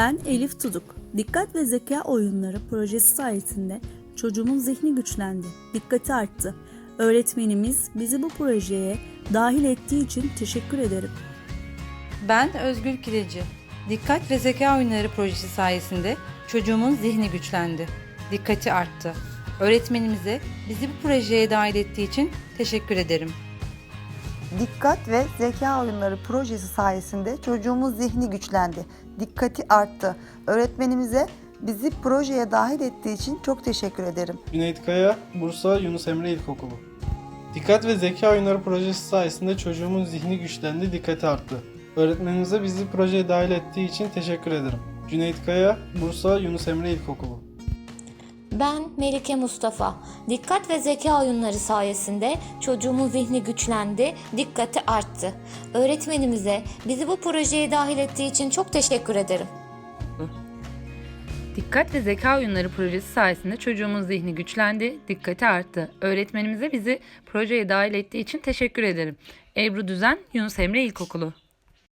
Ben Elif Tuduk. Dikkat ve Zeka Oyunları projesi sayesinde çocuğumun zihni güçlendi, dikkati arttı. Öğretmenimiz bizi bu projeye dahil ettiği için teşekkür ederim. Ben Özgür Kireci. Dikkat ve Zeka Oyunları projesi sayesinde çocuğumun zihni güçlendi. Dikkati arttı. Öğretmenimize bizi bu projeye dahil ettiği için teşekkür ederim. Dikkat ve Zeka Oyunları projesi sayesinde çocuğumuz zihni güçlendi. Dikkati arttı. Öğretmenimize bizi projeye dahil ettiği için çok teşekkür ederim. Cüneyt Kaya, Bursa Yunus Emre İlkokulu. Dikkat ve Zeka Oyunları projesi sayesinde çocuğumun zihni güçlendi, dikkati arttı. Öğretmenimize bizi projeye dahil ettiği için teşekkür ederim. Cüneyt Kaya, Bursa Yunus Emre İlkokulu. Ben Melike Mustafa. Dikkat ve zeka oyunları sayesinde çocuğumun zihni güçlendi, dikkati arttı. Öğretmenimize bizi bu projeye dahil ettiği için çok teşekkür ederim. Dikkat ve Zeka Oyunları projesi sayesinde çocuğumun zihni güçlendi, dikkati arttı. Öğretmenimize bizi projeye dahil ettiği için teşekkür ederim. Ebru Düzen, Yunus Emre İlkokulu.